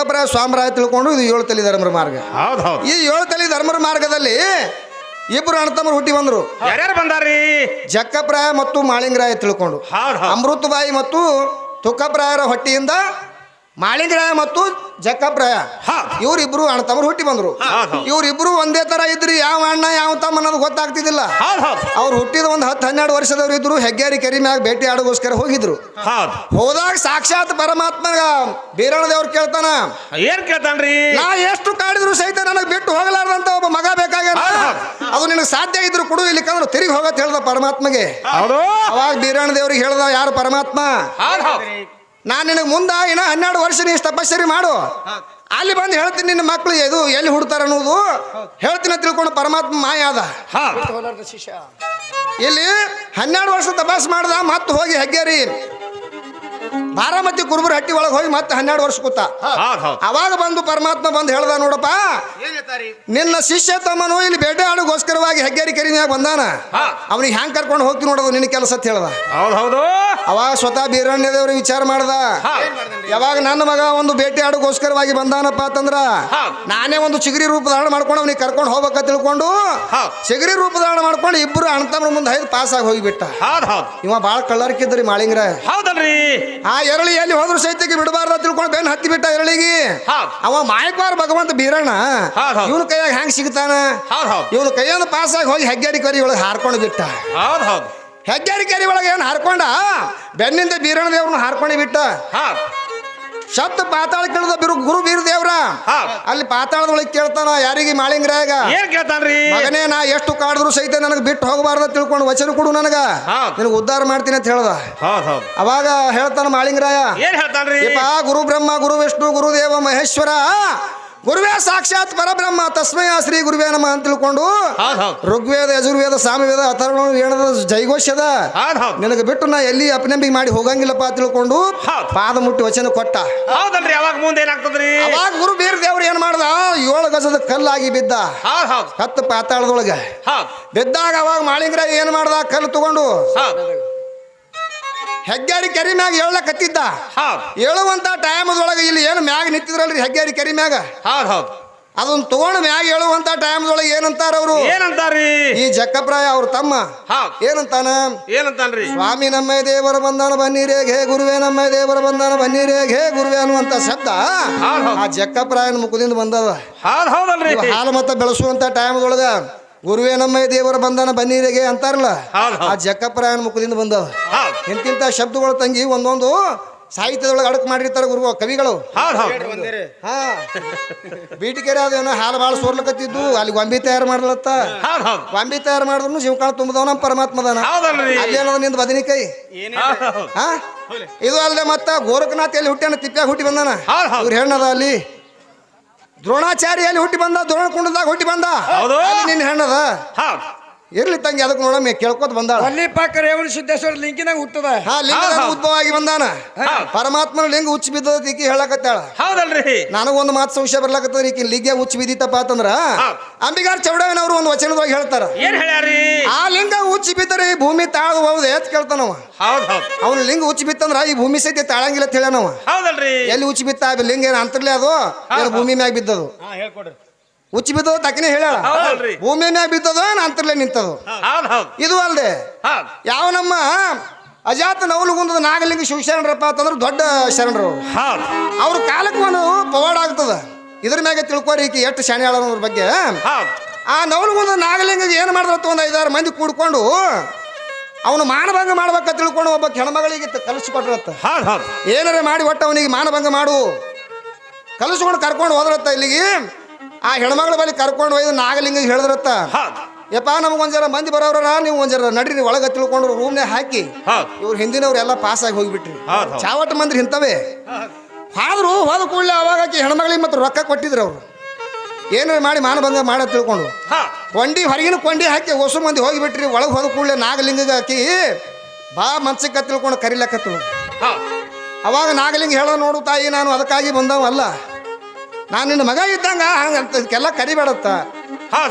ತುಕ್ಕಪುರ ಸ್ವಾಮರಾಯ ತಿಳ್ಕೊಂಡು ಇದು ಏಳು ತಲೆ ಧರ್ಮರ ಮಾರ್ಗ. ಈ ಏಳು ತಲೆ ಧರ್ಮರ ಮಾರ್ಗದಲ್ಲಿ ಇಬ್ರು ಅಣ್ಣತಮ್ಮರು ಹುಟ್ಟಿ ಬಂದ್ರು. ಯಾರ್ಯಾರು ಬಂದಾರಿ? ಜಕ್ಕಪ್ರಾಯ ಮತ್ತು ಮಾಳಿಂಗರಾಯ ತಿಳ್ಕೊಂಡು. ಅಮೃತ ಬಾಯಿ ಅಮೃತಬಾಯಿ ಮತ್ತು ತುಕ್ಕಪ್ರಾಯರ ಹೊಟ್ಟಿಯಿಂದ ಮಾಳಿಂಗರಾಯ ಮತ್ತು ಜಕ್ಕಪ್ರಾಯ ಹೌದ್. ಇವರಿಬ್ರು ಅಣ್ಣ ತಮ್ಮ ಹುಟ್ಟಿ ಬಂದ್ರು. ಇವರಿಬ್ರು ಒಂದೇ ತರ ಇದ್ರಿ ಯಾವ ಅಣ್ಣ ಯಾವ ತಮ್ಮ ಅನ್ನೋದು ಗೊತ್ತಾಗ್ತಿದ್ದಿಲ್ಲ. ಅವ್ರು ಹುಟ್ಟಿದ ಒಂದು ಹತ್ತು ಹನ್ನೆರಡು ವರ್ಷದವ್ರು ಇದ್ರು ಹೆಗ್ಗೇರಿ ಕೆರಿ ಮ್ಯಾಗ ಭೇಟಿ ಆಡೋಗೋಸ್ಕರ ಹೋಗಿದ್ರು. ಹೌದ್ ಹೋದಾಗ ಸಾಕ್ಷಾತ್ ಪರಮಾತ್ಮ ಬೀರಣ ದೇವ್ರು ಕೇಳ್ತಾನ ಏನ್ ಕೇಳ್ತಾನ್ರಿ? ನಾ ಎಷ್ಟು ಕಾಡಿದ್ರು ಸಹಿತ ನನಗೆ ಬಿಟ್ಟು ಹೋಗಲಾರ್ದಂತ ಒಬ್ಬ ಮಗ ಬೇಕಾಗ್ಯಾರ. ಅದು ನಿನಗೆ ಸಾಧ್ಯ ಇದ್ರು ಕೊಡು ಇಲ್ಲಿಕಂದ್ರೆ ತಿರುಗಿ ಹೋಗತ್ ಹೇಳ್ದ ಪರಮಾತ್ಮಗೆ. ಅವಾಗ ಬೀರಣ್ಣ ದೇವ್ರಿಗೆ ಹೇಳ್ದ ಯಾರು ಪರಮಾತ್ಮ? ನಾನು ನಿನಗೆ ಮುಂದೆ ಇನ್ನ ಹನ್ನೆರಡು ವರ್ಷ ನೀ ತಪಸ್ಸರಿ ಮಾಡು. ಅಲ್ಲಿ ಬಂದು ಹೇಳ್ತೀನಿ ನಿನ್ನ ಮಕ್ಕಳು ಇದು ಎಲ್ಲಿ ಹುಡ್ತಾರ ಅನ್ನೋದು. ಹೇಳ್ತೀನಿ ತಿಳ್ಕೊಂಡು ಪರಮಾತ್ಮ ಮಾಯ ಅದ ಇಲ್ಲಿ ಹನ್ನೆರಡು ವರ್ಷ ತಪಾಸ್ ಮಾಡ್ದ ಮತ್ತೆ ಹೋಗಿ ಹೆಗ್ಗೇರಿ. ಬಾರಾಮತಿ ಕುರುಬರ ಹಟ್ಟಿ ಒಳಗೆ ಹೋಗಿ ಮತ್ತೆ ಹನ್ನೆರಡು ವರ್ಷ ಕೂತ. ಹೌದ್ ಹೌದ್. ಅವಾಗ ಬಂದು ಪರಮಾತ್ಮ ಬಂದು ಹೇಳ್ದ ನೋಡಪ್ಪ. ನಿನ್ನ ಶಿಷ್ಯ ತಮ್ಮನು ಇಲ್ಲಿ ಬೇಟೆ ಆಡುಗೋಸ್ಕರವಾಗಿ ಹೆಗ್ಗೇರಿ ಕೆರಿನ್ಯಾಗ ಬಂದಾನ. ಅವನಿಗೆ ಹ್ಯಾಂಗ್ ಕರ್ಕೊಂಡು ಹೋಗ್ತಿ ನೋಡೋದು ನಿನ್ನ ಕೆಲಸ ಅಂತ ಹೇಳ್ದ. ಹೌದ್ ಹೌದು. ಅವಾಗ ಸ್ವತಃ ಬೀರಣ್ಯದೇವ್ರು ವಿಚಾರ ಮಾಡ್ದ. ಯಾವಾಗ ನನ್ನ ಮಗ ಒಂದು ಬೇಟೆ ಗೋಸ್ಕರವಾಗಿ ಬಂದಾನಪ್ಪ ಅಂತಂದ್ರ ಹಾ. ನಾನೇ ಒಂದು ಚಿಗರಿ ರೂಪ ಧಾರಣ ಮಾಡ್ಕೊಂಡು ಅವನಿಗೆ ಕರ್ಕೊಂಡು ಹೋಗ್ಬೇಕ ತಿಳ್ಕೊಂಡು ಹಾ. ಚಿಗರಿ ರೂಪ ಧಾರಣ ಮಾಡ್ಕೊಂಡು ಇಬ್ರು ಅಣ್ಣ ಮುಂದೆ ಐದು ಪಾಸ್ ಆಗಿ ಹೋಗಿಬಿಟ್ಟ. ಹೌದ್ ಹೌದ್. ಇವ ಬಾಳ ಕಳ್ಳರ್ಕಿದ್ರಿ ಮಾಳಿಂಗ್ರ. ಹೌದಲ್ರಿ. ಆ ಎರಳಿ ಎಲ್ಲಿ ಹೋದ್ರು ಸೈತಿಗೆ ಬಿಡಬಾರ್ದ ತಿಳ್ಕೊಂಡು ಬೆನ್ ಹತ್ತಿ ಬಿಟ್ಟ ಎರಳಿಗೆ. ಅವ ಮಾಯಕ್ವಾರ ಭಗವಂತ ಬೀರಣ್ಣ. ಇವನು ಕೈಯಾಗ ಹ್ಯಾಂಗ್ ಸಿಗ್ತಾನ? ಇವನು ಕೈಯನ್ನು ಪಾಸ್ ಆಗಿ ಹೋಗಿ ಹೆಗ್ಗೇರಿ ಕರಿ ಒಳಗೆ ಹಾರ್ಕೊಂಡು ಬಿಟ್ಟ. ಹೌದ್ ಹೌದ್. ಹೆಗ್ಗೇರಿ ಕೆರೆ ಒಳಗೆ ಏನು ಹಾರ್ಕೊಂಡ? ಬೆನ್ನಿಂದ ಬೀರಣ ದೇವ್ರನ್ನ ಹಾರ್ಕೊಂಡು ಬಿಟ್ಟ. ಶಬ್ದ ಪಾತಾಳ ಕೇಳಿದ ಬಿರು ಗುರು ಬೀರು ದೇವ್ರ ಅಲ್ಲಿ ಪಾತಾಳದೊಳಗೆ ಕೇಳ್ತಾನ ಯಾರಿಗೆ ಮಾಳಿಂಗ್ರಾಗ? ಏನ್ ಕೇಳ್ತಾನ್ರಿ? ಮಗನೇ ನಾ ಎಷ್ಟು ಕಾಡಿದ್ರು ಸಹಿತ ನನಗೆ ಬಿಟ್ಟು ಹೋಗಬಾರ್ದ ತಿಳ್ಕೊಂಡು ವಚನ ಕೊಡು ನನಗ. ನಿನಗೆ ಉದ್ಧಾರ ಮಾಡ್ತೀನಿ ಅಂತ ಹೇಳ್ದ. ಅವಾಗ ಹೇಳ್ತಾನ ಮಾಳಿಂಗ್ರಾಯ ಏನ್ ಹೇಳ್ತಾನ್ರಿ? ಗುರು ಬ್ರಹ್ಮ ಗುರು ವಿಷ್ಣು ಗುರುದೇವ ಮಹೇಶ್ವರ ಗುರುವೇ ಸಾಕ್ಷಾತ್ ಪರಬ್ರಹ್ಮ ತಸ್ಮಯ ಶ್ರೀ ಗುರುವೇ ನಮ ಅಂತ ತಿಳ್ಕೊಂಡು ಋಗ್ವೇದ ಯಜುರ್ವೇದ ಸಾಮವೇದ ಅಥರ್ವ ಏನದ ಹೌದ್ ನಿನಗೆ ಬಿಟ್ಟು ನಾ ಎಲ್ಲಿ ಅಪನಂಬಿಕೆ ಮಾಡಿ ಹೋಗಂಗಿಲ್ಲಪ್ಪ ತಿಳ್ಕೊಂಡು. ಪಾದ ಮುಟ್ಟಿ ವಚನ ಕೊಟ್ಟ. ಹೌದಲ್ರಿ ಅವಾಗ ಮುಂದೆ ಏನಾಗ್ತದ್ರಿ? ಅವಾಗ ಗುರು ಬೀರ್ ದೇವ್ರು ಏನ್ ಮಾಡ್ದ? ಏಳು ಗಜದ ಕಲ್ಲಾಗಿ ಬಿದ್ದ. ಹತ್ತು ಪಾತಾಳದೊಳಗೆ. ಬಿದ್ದಾಗ ಅವಾಗ ಮಾಳಿಂಗ್ರ ಏನ್ ಮಾಡ್ದ? ಕಲ್ಲು ತಗೊಂಡು ಹೆಗ್ಗಾರಿ ಕೆರಿ ಮ್ಯಾಗ ಏಳಕತ್ತಿದ್ದ ಹೇಳುವಂತ ಟೈಮ್ ಟೈಮದೊಳಗೆ ಇಲ್ಲಿ ಏನು ಮ್ಯಾಗ ನಿಂತಿದ್ರಲ್ರಿ ಹೆಗ್ಗಾರಿ ಕೆರಿ ಮ್ಯಾಗ? ಹೌದು ಹೌದ್. ಅದನ್ನ ತಗೊಂಡ್ ಮ್ಯಾಗ ಹೇಳುವಂತ ಟೈಮ್ದೊಳಗೆ ಏನಂತಾರ ಅವರು? ಏನಂತಾರಿ ಈ ಜಕ್ಕಪ್ರಾಯ ಅವ್ರ ತಮ್ಮ. ಏನಂತಾನ? ಏನಂತಾನ್ರಿ? ಸ್ವಾಮಿ ನಮ್ಮ ದೇವರ ಬಂಧನ ಬನ್ನಿರೇಗ್ ಹೇ ಗುರುವೇ ನಮ್ಮ ದೇವರ ಬಂಧನ ಬನ್ನಿರೇಗ್ ಹೇ ಗುರುವೇ ಅನ್ನುವಂತ ಶಬ್ದ ಆ? ಜಕ್ಕಪ್ರಾಯನ ಮುಖದಿಂದ ಬಂದದ. ಹಾಲು ಮತ್ತ ಬೆಳೆಸುವಂತ ಟೈಮ್ದೊಳಗ ಗುರುವೇ ನಮ್ಮ ದೇವರ ಬಂಧನ ಬನ್ನಿರೇಗೆ ಅಂತಾರಲ್ಲ ಆ ಜಕ್ಕಪ್ರಾಯನ ಮುಖದಿಂದ ಬಂದದ. ಇಂತಿಂತ ಶಬ್ದಗಳು ತಂಗಿ ಒಂದೊಂದು ಸಾಹಿತ್ಯದೊಳಗೆ ಅಡಕ್ ಮಾಡಿರ್ತಾರೆ ಗುರು ಕವಿಗಳು. ಹಾ ಬೀಟಿಕೆರೆ ಅದೇನೋ ಹಾಲು ಭಾಳ ಸೋರ್ಲಕತ್ತಿದ್ದು ಅಲ್ಲಿ ಗೊಂಬಿ ತಯಾರು ಮಾಡ್ಲತ್ತ. ಗೊಂಬಿ ತಯಾರು ಮಾಡಿದ್ರು ಶಿವಕಾಣ ತುಂಬದವ ನಮ್ಮ ಪರಮಾತ್ಮದನ. ಏನದ ನಿಂದ ಬದನಿಕಾಯಿ ಹಾ ಇದು ಅಲ್ಲದೆ ಮತ್ತ ಗೋರಖನಾಥ್ ಎಲ್ಲಿ ಹುಟ್ಟ್ಯಾನ? ತಿಪ್ಪ್ಯಾಗ ಹುಟ್ಟಿ ಬಂದಾನ? ಇವ್ರು ಹೆಣ್ಣದ ಅಲ್ಲಿ. ದ್ರೋಣಾಚಾರ್ಯ ಅಲ್ಲಿ ಹುಟ್ಟಿ ಬಂದ? ದ್ರೋಣ ಕುಂಡದಾಗ ಹುಟ್ಟಿ ಬಂದ? ಹೌದು. ಅಲ್ಲಿ ನಿನ್ನ ಹೆಣ್ಣದ? ಇರ್ಲಿ ತಂಗಿ ಅದಕ್ಕೆ ನೋಡಮ್ಮ ಕೇಳ್ಕೊತ ಬಂದಾಳ. ಅಲ್ಲಿ ಪಕ್ಕ ರೇವಣ ಸಿದ್ದೇಶ್ವರ ಲಿಂಕಿನಾಗ ಹುಟ್ಟದ. ಹಾ ಲಿಂಗ ಉದ್ಭವವಾಗಿ ಹೌದ್. ಉದ್ಭವ ಆಗಿ ಬಂದಾನ. ಪರಮಾತ್ಮನ ಲಿಂಗ ಹುಚ್ಚ ಬಿದ್ದದ ಈಕಿ ಹೇಳಕತ್ತಾಳ. ಹೌದಲ್ರಿ. ನನಗೊಂದು ಮಾತು ಸಂಶಯ ಬರ್ಲಕತ್ತದ ಈಕಿ ಲಿಂಗ ಹುಚ್ಚ ಬಿದ್ದಿತ್ತಪ್ಪ ಅಂತಂದ್ರ. ಅಂಬಿಗಾರ್ ಚೌಡಯ್ಯನವರು ಒಂದು ವಚನದೊಳಗೆ ಹೇಳ್ತಾರ. ಏನ್ ಹೇಳ್ಯಾರಿ? ಆ ಲಿಂಗ ಹುಚ್ಚ ಬಿದ್ದರೆ ಈ ಭೂಮಿ ತಾಳು ಹೌದು ಎತ್ ಕೇಳ್ತಾನವ. ಹೌದು ಹೌದ್. ಅವನ ಲಿಂಗ ಹುಚ್ಚ ಬಿತ್ತಂದ್ರ ಈ ಭೂಮಿ ಸಹಿತ ತಾಳಂಗಿಲ್ಲ ಅಂತ ಹೇಳ್ಯಾನವ. ಹೌದಲ್ರಿ. ಎಲ್ಲಿ ಹುಚ್ಚ ಬಿತ್ತ ಆ ಲಿಂಗ ಏನ್ ಅಂತರ್ಲೆ ಅದು? ಭೂಮಿ ಮ್ಯಾಗ ಬಿದ್ದದು. ಹುಚ್ಚಿ ಬಿದ್ದದ ತಕ್ಕನೆ ಹೇಳ ಹೌದಲ್ರಿ ಭೂಮಿ ಮ್ಯಾಗ ಬಿದ್ದದ ಅಂತರ್ಲೆ ನಿಂತದು? ಹೌದ್ ಹೌದ್. ಇದು ಅಲ್ದೆ? ಹೌದ್. ಯಾವ ನಮ್ಮ ಅಜಾತ ನವಲುಗುಂದದ ನಾಗಲಿಂಗ ಶಿವಶರಣರಪ್ಪ ಅಂತಂದ್ರೆ ದೊಡ್ಡ ಶರಣರು ಹೌದು. ಅವ್ರ ಕಾಲಕ್ಕೆ ಒಂದು ಪವಾಡ ಆಗ್ತದ. ಇದ್ರ ಮ್ಯಾಗೆ ತಿಳ್ಕೊರಿ ಈಕೆ ಎಷ್ಟು ಶಾಣೆ ಅನ್ನೋದ್ರ ಬಗ್ಗೆ. ಹೌದ್. ಆ ನವಲುಗುಂದ ನಾಗಲಿಂಗಗೆ ಏನು ಮಾಡಿದ್ರತ್ತ ಒಂದು ಐದಾರು ಮಂದಿ ಕೂಡ್ಕೊಂಡು ಅವನು ಮಾನಭಂಗ ಮಾಡ್ಬೇಕ ತಿಳ್ಕೊಂಡು ಒಬ್ಬ ಹೆಣ್ಮಗಳಿಗೆ ಕಲಿಸ್ಕೊಟ್ರತ್ತ. ಹೌದು ಹೌದು. ಏನಾರ ಮಾಡಿ ಒಟ್ಟು ಅವನಿಗೆ ಮಾನಭಂಗ ಮಾಡು. ಕಲಿಸ್ಕೊಂಡು ಕರ್ಕೊಂಡು ಹೋದ್ರತ್ತ ಇಲ್ಲಿಗೆ. ಆ ಹೆಣ್ಮಗಳ ಬಳಿ ಕರ್ಕೊಂಡು ಒಯ್ದು ನಾಗಲಿಂಗ ಹೇಳಿದ್ರತ್ತ. ಯಪ್ಪ ನಮಗೊಂದು ಜರ ಮಂದಿ ಬರೋರ ನೀವು ಒಂದ್ಸಲ ಜರ ನಡ್ರಿ ಒಳಗೆ ತಿಳ್ಕೊಂಡ್ರು ರೂಮ್ನೇ ಹಾಕಿ. ಇವ್ರು ಹಿಂದಿನವ್ರೆಲ್ಲ ಪಾಸ್ ಆಗಿ ಹೋಗಿಬಿಟ್ರಿ. ಚಾವಟ ಮಂದ್ರಿ ಇಂಥವೇ. ಆದ್ರೂ ಹೋದ ಕೂಡಲೇ ಅವಾಗ ಹೆಣ್ಮಗಳಿಗೆ ಮತ್ತೆ ರೊಕ್ಕ ಕೊಟ್ಟಿದ್ರು ಅವರು. ಏನಾರ ಮಾಡಿ ಮಾನಭಂಗ ಮಾಡ ತಿಳ್ಕೊಂಡು. ಕೊಂಡಿ ಹೊರಗಿನ ಕೊಂಡಿ ಹಾಕಿ ಹೊಸ ಮಂದಿ ಹೋಗಿಬಿಟ್ರಿ. ಒಳಗೆ ಹೋದ ಕೂಡಲೇ ನಾಗಲಿಂಗಗೆ ಹಾಕಿ ಬಾ ಮನ್ಸಿಗೆ ತಿಳ್ಕೊಂಡು ಕರಿಲಕ್ಕ ತಿಳ್ಕೊಂಡು ಅವಾಗ ನಾಗಲಿಂಗ ಹೇಳೋ ನೋಡು ತಾಯಿ ನಾನು ಅದಕ್ಕಾಗಿ ಬಂದವಲ್ಲ ನಾನು ನಿನ್ನ ಮಗ ಇದ್ದಂಗ ಹಂಗಂತ ಇದಕ್ಕೆಲ್ಲ ಕರಿಬೇಡತ್ತ.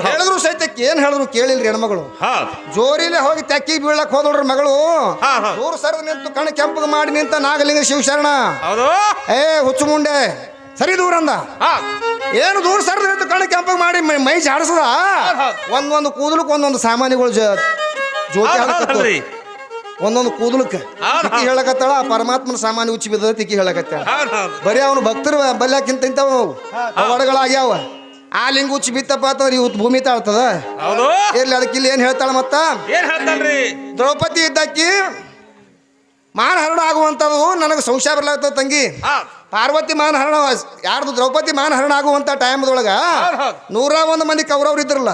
ಹೇಳಿದ್ರು ಸಹಿತ ಏನು ಹೇಳಿದ್ರು ಕೇಳಿಲ್ರಿ ಹೆಣ್ಮಗಳು. ಜೋರಿಲೆ ಹೋಗಿ ತೆಕ್ಕಿ ಬೀಳಕ್ ಹೋದಳ್ರಿ ಮಗಳು. ಜೋರು. ದೂರ ಸರಿದು ನಿಂತು ಕಣ ಕೆಂಪಗೆ ಮಾಡಿ ನಿಂತ ನಾಗಲಿಂಗ ಶಿವಶರಣ. ಏ ಹುಚ್ಚು ಮುಂಡೆ ಸರಿ ದೂರ ಅಂದ. ಏನು ದೂರ ಸರ್ದ ಕಣ ಕೆಂಪಗೆ ಮಾಡಿ ಮೈ- ಜಾಡಿಸದ. ಒಂದೊಂದು ಕೂದಲಕ್ಕೆ ಒಂದೊಂದು ಸಾಮಾನ್ಯಗಳು ಜೋತಿ ಒಂದೊಂದು ಕೂದಲಕ್ಕೆ. ತಿಕ್ಕಿ ಹೇಳಕತ್ತಾಳ ಆ ಪರಮಾತ್ಮನ ಸಾಮಾನ್ಯ ಉಚ್ಚಿ ಬಿದ್ದ ತಿಕ್ಕಿ ಹೇಳಕತ್ತಾಳ ಬರೀ ಅವನು ಭಕ್ತರು ಬಲ್ಯಾಕಿಂತ ಇಂಥವು ಆ ಲಿಂಗ ಉಚ್ಚಿ ಬಿತ್ತಪ್ಪ ಅಂತಂದ್ರೆ ಇವತ್ತು ಭೂಮಿ ತಾಳ್ತದ? ಇರ್ಲಿ ಅದಕ್ಕೆ ಇಲ್ಲಿ ಏನು ಹೇಳ್ತಾಳ ಮತ್ತ? ದ್ರೌಪದಿ ಇದ್ದಕ್ಕಿ ಹರಡು ಆಗುವಂಥದ್ದು ನನಗೆ ಸಂಶಯ ಬರ್ಲಾಗ್ತದ ತಂಗಿ. ಪಾರ್ವತಿ ಮಾನಹರಣ ಯಾರ್ದು ದ್ರೌಪದಿ ಮಾನಹರಣ ಆಗುವಂಥ ಟೈಮ್ದೊಳಗ ನೂರ ಒಂದು ಮಂದಿ ಕೌರವ್ರು ಇದ್ರಲ್ಲ.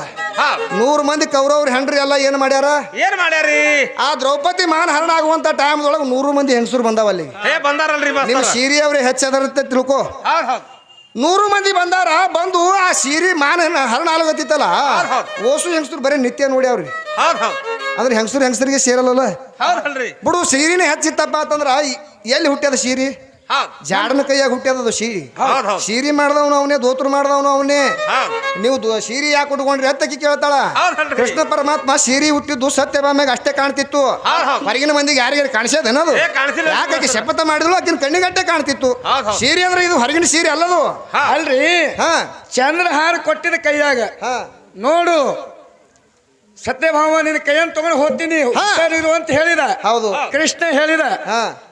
ನೂರು ಮಂದಿ ಕೌರವ್ರು ಹೆಂಡ್ರಿ ಎಲ್ಲ ಏನು ಮಾಡ್ಯಾರ? ಏನ್ ಮಾಡ್ಯಾರಿ? ಆ ದ್ರೌಪದಿ ಮಾನಹರಣ ಆಗುವಂಥ ಟೈಮ್ದೊಳಗೆ ನೂರು ಮಂದಿ ಹೆಂಗಸರು ಬಂದಾವ ಅಲ್ಲಿ. ಬಂದಾರಲ್ರಿ ನಿಮ್ಮ ಸೀರೆ ಅವ್ರೆ ಹೆಚ್ಚದರಂತೆ ತಿಳ್ಕೊ. ನೂರು ಮಂದಿ ಬಂದಾರ ಬಂದು ಆ ಸೀರೆ ಮಾನ ಹರಣ ಆಗತ್ತಿತ್ತಲ್ಲ. ಓಸು ಹೆಂಗಸರು ಬರೀ ನಿತ್ಯ ನೋಡಿ ಅವ್ರಿ ಅಂದ್ರೆ ಹೆಂಗಸರು ಹೆಂಗಸರಿಗೆ ಸೇರಲ್ಲ ಬಿಡು ಸೀರಿನೇ ಹೆಚ್ಚಿತ್ತಪ್ಪ ಅಂತಂದ್ರ ಎಲ್ಲಿ ಹುಟ್ಟ್ಯದ ಸೀರಿ? ಜಾಡನ ಕೈಯಾಗ ಹುಟ್ಟ್ಯದ ಸೀರಿ ಶೀರಿ? ಸೀರಿ ಮಾಡ್ದವನು ಅವನೇ ದೋತ್ರ ಮಾಡ್ದವನು ಅವನೇ? ನೀವು ಶೀರಿ ಸೀರಿ ಯಾಕೆ ಉಟ್ಕೊಂಡ್ರಿ ಅತ್ತಕಿ ಕೇಳ್ತಾಳ. ಕೃಷ್ಣ ಪರಮಾತ್ಮ ಸೀರಿ ಹುಟ್ಟಿದ್ದು ಸತ್ಯಭಾಮ್ಯಾಗ ಅಷ್ಟೇ ಕಾಣ್ತಿತ್ತು. ಹೊರಗಿನ ಮಂದಿಗೆ ಯಾರಿಗಾರು ಕಾಣಿಸಿಲ್ಲ. ಯಾಕೆ ಶಪಥ ಮಾಡಿದ್ಲು ಆಕಿನ ಕಣ್ಣಿಗಟ್ಟೆ ಕಾಣ್ತಿತ್ತು. ಸೀರಿ ಅಂದ್ರೆ ಇದು ಹೊರಗಿನ ಸೀರೆ ಅಲ್ಲದು? ಅಲ್ರಿ? ಚಂದ್ರ ಚಂದ್ರಹಾರ ಕೊಟ್ಟಿದ ಕೈಯಾಗ. ಹಾ. ನೋಡು ಸತ್ಯಭಾಮ ನಿನ್ನ ಕೈಯನ್ನು ತಗೊಂಡು ಹೋಗ್ತೀನಿ ಅಂತ ಹೇಳಿದ. ಹೌದು. ಕೃಷ್ಣ ಹೇಳಿದ. ಹಾ.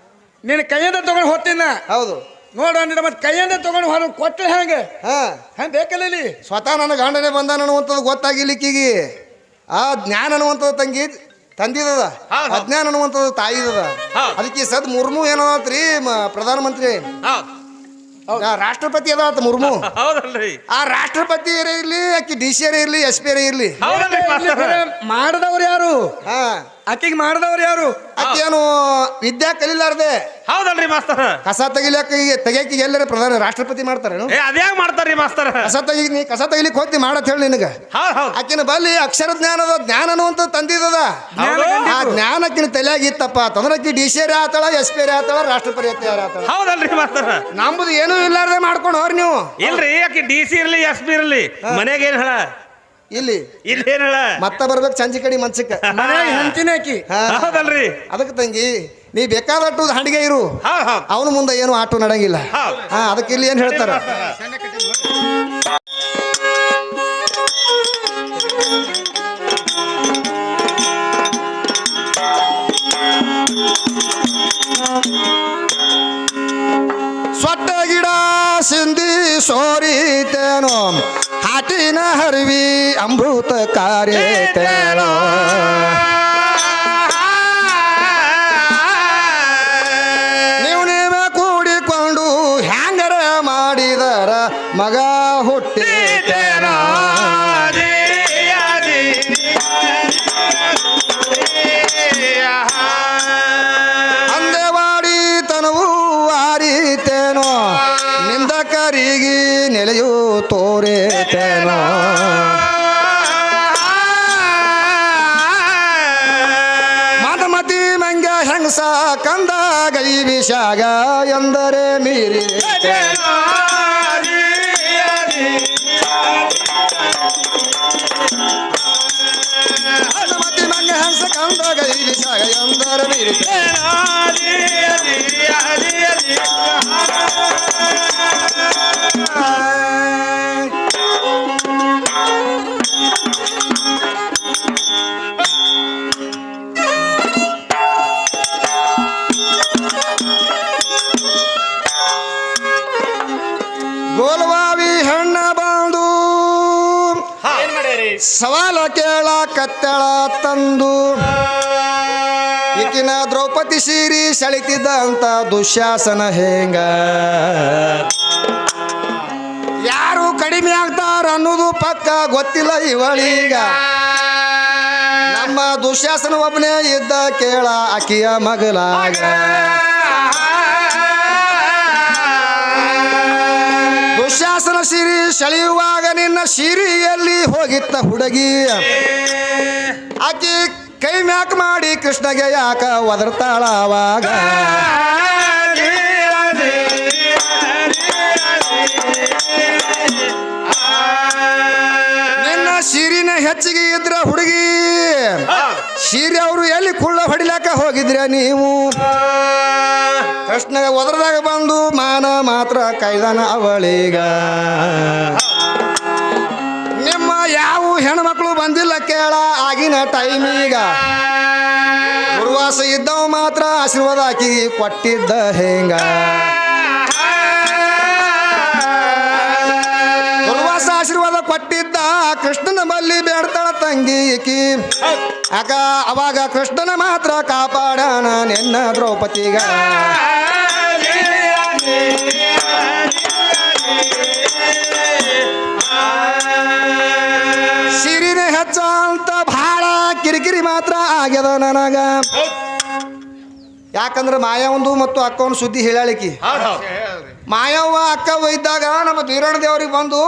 ನಿನ್ನ ಕೈಯಿಂದ ತಗೊಂಡು ಹೋಗ್ತೀನ ಹೌದು. ನೋಡು ಅಂದಿದ ಮತ್ತೆ ಕೈಯಿಂದ ತಗೊಂಡು ಹೊರ ಕೊಟ್ಟೆ ಹೆಂಗೆ? ಹಾ. ಹೆಂಗೆ ಬೇಕಲ್ಲ ಇಲ್ಲಿ? ಸ್ವತಃ ನನ್ನ ಗಂಡನೇ ಬಂದಾನ ಅನ್ನುವಂಥದ್ದು ಗೊತ್ತಾಗಿಲಿಕ್ಕಿಗಿ ಆ ಜ್ಞಾನ ಅನ್ನುವಂಥದ್ದು ತಂಗಿ ತಂದಿದದ. ಅಜ್ಞಾನ ಅನ್ನುವಂಥದ್ದು ತಾಯಿದದ. ಅದಕ್ಕೆ ಸದ್ ಮುರ್ಮು ಏನಾದ್ರಿ ಪ್ರಧಾನಮಂತ್ರಿ? ರಾಷ್ಟ್ರಪತಿ ಅದಾವತ್ತ ಮುರ್ಮು? ಆ ರಾಷ್ಟ್ರಪತಿ ಇರಲಿ ಅಕ್ಕಿ ಡಿ ಸಿ ಇರಲಿ ಎಸ್ ಪಿ ಇರಲಿ. ಮಾಡಿದವ್ರು ಯಾರು ಹಾ. ಆಕಿಗೆ ಮಾಡಿದವ್ರು ಯಾರು? ಆಕಿ ವಿದ್ಯಾ ಕಲಿಲಾರ್ದೆ. ಹೌದಲ್ರಿ ಮಾಸ್ತರ? ಕಸ ತೆಗಿಲಕ್ಕ ತೆಗಿಯಕ್ಕೆ ಎಲ್ಲರ ಪ್ರಧಾನ ರಾಷ್ಟ್ರಪತಿ ಮಾಡ್ತಾರೆ ಏ ಅದ್ಯಾಗ ಮಾಡ್ತಾರ್ರಿ ಮಾಸ್ತರ? ಕಸ ತೆಗಿ ನೀ ಕಸ ತೆಗಿಲಿಕ್ಕೆ ಹೋಗ್ತಿ ಮಾಡತ್ ಹೇಳಿ ನಿನಗ. ಹೌದ್ ಹೌದ್. ಆಕಿನ ಬಲ್ಲಿ ಅಕ್ಷರ ಜ್ಞಾನದ ಜ್ಞಾನ ಅಂತ ತಂದಿದದ. ಹೌದು. ಆ ಜ್ಞಾನಕ್ಕಿನ ತಲೆಯಾಗಿ ಇತ್ತಪ್ಪ ಅಂತಂದ್ರೆ ಆಕಿ ಡಿ ಸಿ ಆತಳ ಎಸ್ ಪಿ ಆತಳ ರಾಷ್ಟ್ರಪತಿ ಆತಳ? ಹೌದಲ್ರಿ ಮಾಸ್ತರ. ನಮ್ಮದು ಏನೂ ಇಲ್ಲಾರ್ದೆ ಮಾಡ್ಕೊಂಡು ಹೋರಿ ನೀವು. ಇಲ್ರಿ ಅಕ್ಕಿ ಡಿ ಸಿ ಇರ್ಲಿ ಎಸ್ ಪಿ ಇರ್ಲಿ ಮನೆಗೆ ಏನ್ ಹೇಳ? ಇಲ್ಲಿ. ಇಲ್ಲಿ ಏನಲ್ಲ ಮತ್ತ ಬರ್ಬೇಕು ಚಂಚಿ ಕಡಿ ಮನ್ಸಕ್ಕ ಮನೆಯಾಗ ಹೆಂಡತಿನೇ ಆಕಿ. ಹೌದಲ್ರಿ. ಅದಕ್ಕೆ ತಂಗಿ ನೀ ಬೇಕಾದಟ್ಟು ಹಂಡಿಗೆ ಇರು. ಅವನು ಮುಂದೆ ಏನು ಆಟೋ ನಡಂಗಿಲ್ಲ. ಹಾ ಅದಕ್ಕೆ ಇಲ್ಲಿ ಏನು ಹೇಳ್ತಾರ? ಸ್ವಟ್ಟ ಗಿಡ ಸಿಂಧಿ ಸೋರಿತೇನೋ. ಹಾಟಿನ ಹರಿವಿ ಅಮೃತ ಕಾರ್ಯತೇನೋ ಹೆಂಗಸ ಕಂದ ಗೈ ಸೆಳಿತಿದ್ದ ಅಂತ ದುಶ್ಯಾಸನ ಹೇಂಗ? ಯಾರು ಕಡಿಮೆ ಆಗ್ತಾರ ಅನ್ನೋದು ಪಕ್ಕ ಗೊತ್ತಿಲ್ಲ ಇವಳೀಗ. ನಮ್ಮ ದುಶ್ಯಾಸನ ಒಬ್ಬನೇ ಇದ್ದ ಕೇಳ ಅಕಿಯ ಮಗಲಾಗ. ದುಶ್ಯಾಸನ ಸಿರಿ ಸೆಳೆಯುವಾಗ ನಿನ್ನ ಸಿರಿಯಲ್ಲಿ ಹೋಗಿತ್ತ ಹುಡುಗಿ. ಆಕಿ ಕೈ ಮ್ಯಾಕ್ ಮಾಡಿ ಕೃಷ್ಣಗೆ ಯಾಕ ಒದರ್ತಾಳಾವಾಗ ನಿನ್ನ ಶಿರಿನ ಹೆಚ್ಚಿಗೆ ಇದ್ರ ಹುಡುಗಿ ಶಿರಿ ಅವರು ಎಲ್ಲಿ ಕುಳ್ಳ ಹೊಡಿಲಾಕ ಹೋಗಿದ್ರ ನೀವು? ಕೃಷ್ಣಗೆ ಒದರದಾಗ ಬಂದು ಮಾನ ಮಾತ್ರ ಕೈದಾನ ಅವಳೀಗ. ಯಾವ ಹೆಣ್ಮಕ್ಳು ಬಂದಿಲ್ಲ ಕೇಳ ಆಗಿನ ಟೈಮ್ ಈಗ. ಗುರುವಾಸ ಇದ್ದವ ಮಾತ್ರ ಆಶೀರ್ವಾದ ಹಾಕಿ ಕೊಟ್ಟಿದ್ದ ಹೆಂಗ. ಗುರುವಾಸ ಆಶೀರ್ವಾದ ಕೊಟ್ಟಿದ್ದ ಕೃಷ್ಣನ ಬಲ್ಲಿ ಬೇಡ್ತಾಳ ತಂಗಿ ಈಕಿ. ಆಗ ಅವಾಗ ಕೃಷ್ಣನ ಮಾತ್ರ ಕಾಪಾಡಣ ನಿನ್ನ ದ್ರೌಪದಿಗ. ಆಗ್ಯದ ನನಗ? ಯಾಕಂದ್ರೆ ಮಾಯಾವಂದು ಮತ್ತು ಅಕ್ಕವನ ಸುದ್ದಿ ಹೇಳಿಕಿ ಮಾಯವ್ವ ಅಕ್ಕವ್ವ ಇದ್ದಾಗ ನಮ್ಮ ವೀರಣ್ಣ ದೇವ್ರಿಗೆ ಬಂದು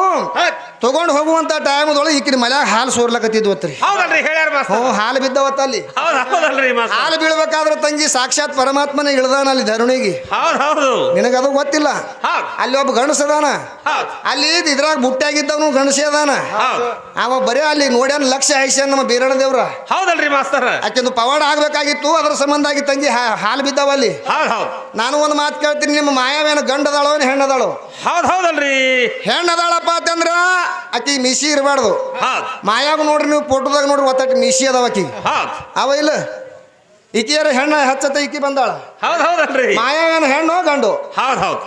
ತಗೊಂಡು ಹೋಗುವಂತ ಟೈಮ್ದೊಳಗೆ ಈಕಿನ ಮಲ್ಯಾಗ ಹಾಲು ಸೋರ್ಲಕತ್ತಿದ್ವತ್ರಿ ಹೌದಲ್ರಿ ಹೇಳ್ಯಾರ ಮಾಸ್ತರ ಹ್ಞೂ ಹಾಲು ಬಿದ್ದವತ್ತ ಅಲ್ಲಿ. ಹೌದ್ ಹೌದಲ್ರಿ ಮಾಸ್ತರ ಹಾಲು ಬೀಳ್ಬೇಕಾದ್ರೆ ತಂಗಿ ಸಾಕ್ಷಾತ್ ಪರಮಾತ್ಮನ ಇಳ್ದಾನ ಅಲ್ಲಿ ಧರುಣಿಗೆ. ಹೌದ್ ಹೌದು. ನಿನಗದು ಗೊತ್ತಿಲ್ಲ. ಹೌದ್. ಅಲ್ಲಿ ಒಬ್ಬ ಗಣಸ ಅದಾನ. ಹೌದ್. ಅಲ್ಲಿ ಇದ್ರಾಗ ಬುಟ್ಟಾಗಿದ್ದವನು ಗಣಸಿ ಅದಾನ. ಹೌದ್. ಅವ ಬರೀ ಅಲ್ಲಿ ನೋಡ್ಯಾನ ಲಕ್ಷ ಹಾಯ್ಸ್ಯಾನ ನಮ್ಮ ಬೀರಣ ದೇವ್ರ. ಹೌದಲ್ರಿ ಮಾಸ್ತರ ಆಕೆಂದು ಪವಾಡ ಆಗ್ಬೇಕಾಗಿತ್ತು ಅದ್ರ ಸಂಬಂಧ ಆಗಿ ತಂಗಿ ಹಾ- ಹಾಲು ಬಿದ್ದಾವ ಅಲ್ಲಿ. ಹೌದ್ ಹೌದ್. ನಾನು ಒಂದು ಮಾತು ಕೇಳ್ತೀನಿ ನಿಮ್ಮ ಮಾಯಾವೇನು ಗಂಡದಾಳೋ ಏನು ಹೆಣ್ಣದಾಳೋ? ಹೌದ್ ಹೌದಲ್ರಿ. ಹೆಣ್ಣದಾಳಪ್ಪ ಅಂತಂದ್ರ ಆಕಿ ಮಿಸಿ ಇರಬಾರ್ದು. ಮಾಯಾಗ ನೋಡ್ರಿ ನೀವು ಫೋಟೋದಾಗ ನೋಡ್ರಿ ಒತ್ತಟ್ಟು ಮಿಸಿ ಅದಾವ ಆಕಿ. ಅವ ಇಲ್ಲ. ಈಕಿಯರ ಹೆಣ್ಣ ಹಚ್ಚತ್ತ ಈಕಿ ಬಂದಾಳ. ಹೌದು ಹೌದಲ್ರಿ. ಹೆಣ್ಣು ಗಂಡು. ಹೌದು ಹೌದು.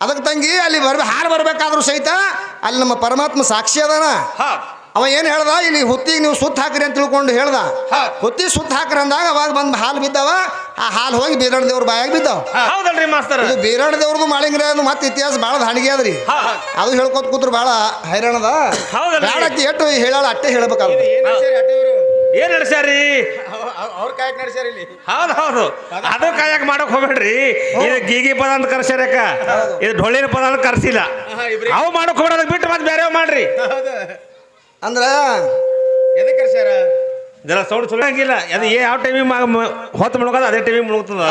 ಅದಕ್ಕೆ ತಂಗಿ ಅಲ್ಲಿ ಬರ್ಬೇ ಹಾಲು ಬರ್ಬೇಕಾದ್ರೂ ಸಹಿತ ಅಲ್ಲಿ ನಮ್ಮ ಪರಮಾತ್ಮ ಸಾಕ್ಷಿ ಅದಾನ. ಅವ ಏನು ಹೇಳ್ದ? ಇಲ್ಲಿ ಹುತ್ತಿಗೆ ನೀವು ಸುತ್ತ ಹಾಕ್ರಿ ಅಂತ ತಿಳ್ಕೊಂಡು ಹೇಳ್ದ. ಹುತ್ತಿ ಸುತ್ತ ಹಾಕ್ರಿ ಅಂದಾಗ ಅವಾಗ ಬಂದು ಹಾಲು ಬಿದ್ದಾವ. ಆ ಹಾಲು ಹೋಗಿ ಬೀರಣ್ಣ ದೇವ್ರ ಬಾಯಾಗ ಬಿದ್ದಾವ. ಹೌದಲ್ರಿ ಮಾಸ್ತರ. ಇದು ಬೀರಣ್ಣ ದೇವ್ರದು ಮಾಳಿಂಗ್ರ ಅದು ಮತ್ತೆ ಇತಿಹಾಸ ಭಾಳ ದಾಣಿಗೆ ಅದ್ರಿ. ಅದು ಹೇಳ್ಕೊತ ಕೂತ್ರು ಭಾಳ ಹೈರಾಣದ. ಹೌದಲ್ರಿ? ಎಟ್ಟು ಎಷ್ಟು ಹೇಳಾಳ ಅಟ್ಟೆ ಹೇಳ್ಬೇಕಾಗ್ತದೆ ಏನ್ ನಡ್ಸ್ಯಾರಿ ಅವ್ರ ಕಾಯಕ್ ನಡೆಸ್ಯಾರ ಇಲ್ಲಿ. ಹೌದ್ ಹೌದು. ಅದು ಕಾಯಕ್ ಮಾಡಕ್ ಹೋಗ್ಬೇಡ್ರಿ. ಇದು ಗೀಗಿ ಪದ ಅಂತ ಕರ್ಸ್ಯಾರಕ್ಕ. ಇದು ಢೊಳ್ಳಿನ ಪದ ಅಂತ ಕರ್ಸಿಲ್ಲ. ಅವು ಮಾಡಕ್ ಹೋಗ್ಬೇಡ ಬಿಟ್ಟು ಮತ್ತೆ ಬೇರೆ ಮಾಡ್ರಿ. ಅಂದ್ರ ಎದಕ್ಕೆ ಕರ್ಸ್ಯಾರ? ಜರ ಸೌಂಡ್ ಸುಳ್ಳಂಗಿಲ್ಲ ಅದು ಏ ಯಾವ ಟೈಮಿಗೆ ಹೊತ್ತು ಮುಳುಗೋದು ಅದೇ ಟೈಮಿಗೆ ಮುಳುಗ್ತದ?